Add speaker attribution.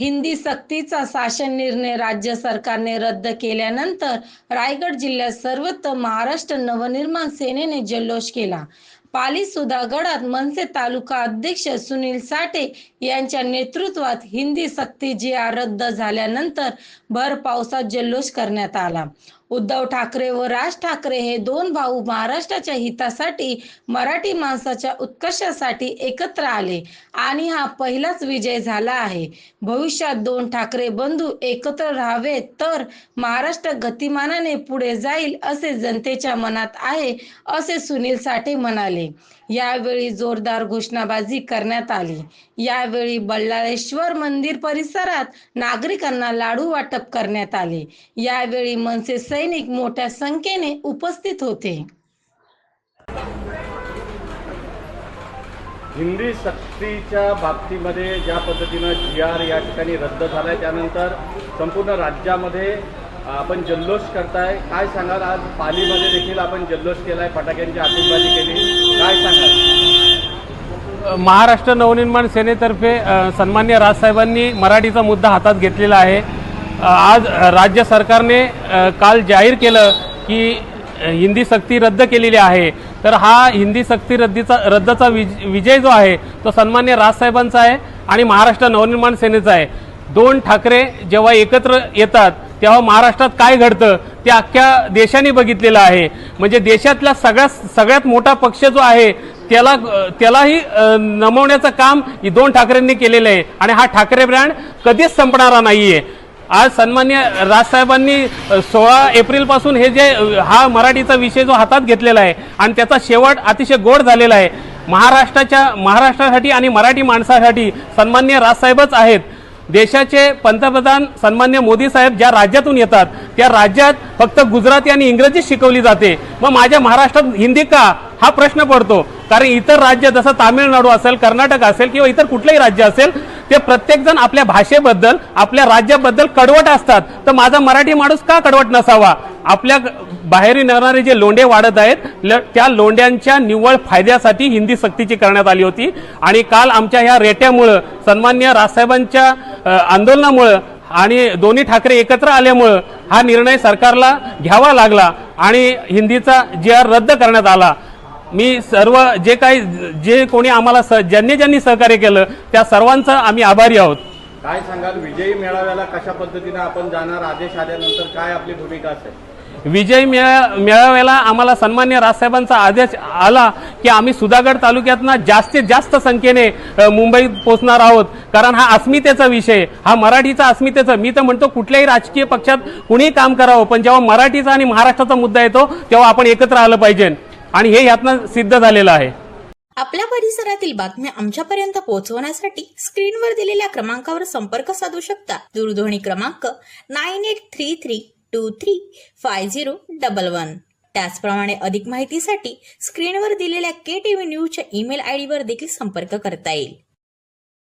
Speaker 1: हिंदी सक्तीचा शासन निर्णय राज्य सरकारने रद्द केल्यानंतर रायगड जिल्ह्यात सर्वत्र महाराष्ट्र नवनिर्माण सेनेने जल्लोष केला. पाली सुधागडात मनसे तालुका अध्यक्ष सुनील साठे यांच्या नेतृत्वात हिंदी सक्ती जी आर रद्द झाल्यानंतर भर पावसात जल्लोष करण्यात आला. उद्धव ठाकरे व राज ठाकरे हे दोन भाऊ महाराष्ट्राच्या हितासाठी मराठी माणसाच्या उत्कर्षासाठी एकत्र आले आणि हा पहिलाच विजय झाला आहे. भविष्यात दोन ठाकरे बंधू एकत्र राहावे तर महाराष्ट्र गतिमानाने पुढे जाईल असे जनतेच्या मनात आहे असे सुनील साठे म्हणाले. यावेळी जोरदार घोषणाबाजी करण्यात आली. यावेळी बल्लाळेश्वर मंदिर परिसरात नागरिकांना लाडू वाटप करण्यात आले. यावेळी मनसे सैनिक मोठ्या संख्येने उपस्थित होते.
Speaker 2: हिंदी सक्तीच्या बाबतीमध्ये ज्या पद्धतीनं जी आर या ठिकाणी रद्द झाला आहे त्यानंतर संपूर्ण राज्यामध्ये आपण जल्लोष करताय. काय सांगाल? आज पालीमध्ये देखील आपण जल्लोष केला आहे फटाक्यांची आतिषबाजी केली. काय सांगाल?
Speaker 3: महाराष्ट्र नवनिर्माण सेनेतर्फे सन्मान्य राजसाहेबांनी मराठीचा मुद्दा हातात घेतलेला आहे. आज राज्य सरकारने काल जाहीर केलं की हिंदी सक्ती रद्द केलेली आहे. तर हा हिंदी सक्ती रद्दीचा रद्दचा विज विजय जो आहे तो सन्मान्य राजसाहेबांचा आहे आणि महाराष्ट्र नवनिर्माण सेनेचा आहे. दोन ठाकरे जेव्हा एकत्र येतात तेव्हा महाराष्ट्रात काय घडतं ते अख्ख्या देशाने बघितलेलं आहे. म्हणजे देशातला सगळ्यात सगळ्यात मोठा पक्ष जो आहे त्याला त्यालाही नमवण्याचं काम ही दोन ठाकरेंनी केलेलं आहे. आणि हा ठाकरे ब्रँड कधीच संपणारा नाही आहे आज सन्मान्य राजसाहेबांनी सोळा एप्रिलपासून हे जे हा मराठीचा विषय जो हातात घेतलेला आहे आणि त्याचा शेवट अतिशय गोड झालेला आहे. महाराष्ट्राच्या महाराष्ट्रासाठी आणि मराठी माणसासाठी सन्मान्य राजसाहेबच आहेत. देशाचे पंतप्रधान सन्मान्य मोदी साहेब ज्या राज्यातून येतात त्या राज्यात फक्त गुजराती आणि इंग्रजी शिकवली जाते. मग माझ्या महाराष्ट्रात हिंदी का? हा प्रश्न पडतो. कारण इतर राज्य जसं तामिळनाडू असेल कर्नाटक असेल किंवा इतर कुठलंही राज्य असेल ते प्रत्येकजण आपल्या भाषेबद्दल आपल्या राज्याबद्दल कडवट असतात. तर माझा मराठी माणूस का कडवट नसावा? आपल्या बाहेरून येणारे जे लोंढे वाढत आहेत ल- त्या लोंढ्यांच्या निव्वळ फायद्यासाठी हिंदी सक्तीची करण्यात आली होती. आणि काल आमच्या ह्या रेट्यामुळं सन्मान्य राजसाहेबांच्या आंदोलनामुळं आणि दोन्ही ठाकरे एकत्र आल्यामुळं हा निर्णय सरकारला घ्यावा लागला आणि हिंदीचा जी आर रद्द करण्यात आला. मी सर्व जे काही जे कोणी आम्हाला स ज्यांनी ज्यांनी सहकार्य केलं त्या सर्वांचं आम्ही आभारी आहोत.
Speaker 2: काय सांगाल? विजयी मेळाव्याला कशा पद्धतीनं आपण जाणार? आदेश आल्यानंतर काय आपली भूमिका असेल?
Speaker 3: विजय मेळा मेळाव्याला आम्हाला सन्मान्य राजसाहेबांचा आदेश आला की आम्ही सुधागड तालुक्यातना जास्तीत जास्त संख्येने मुंबईत पोहोचणार आहोत. कारण हा अस्मितेचा विषय हा मराठीचा अस्मितेचा मी तर म्हणतो कुठल्याही राजकीय पक्षात कुणीही काम करावं पण जेव्हा मराठीचा आणि महाराष्ट्राचा मुद्दा येतो तेव्हा आपण एकत्र आलं पाहिजे. आणि हे यातनं सिद्ध झालेलं आहे.
Speaker 4: आपल्या परिसरातील बातम्या आमच्यापर्यंत पोहोचवण्यासाठी स्क्रीनवर दिलेल्या क्रमांकावर संपर्क साधू शकता. दूरध्वनी क्रमांक nine eight three three two three five zero double one. त्याचप्रमाणे अधिक माहितीसाठी स्क्रीनवर दिलेल्या के टी व्ही न्यूजच्या ईमेल आय डीवर देखील संपर्क करता येईल.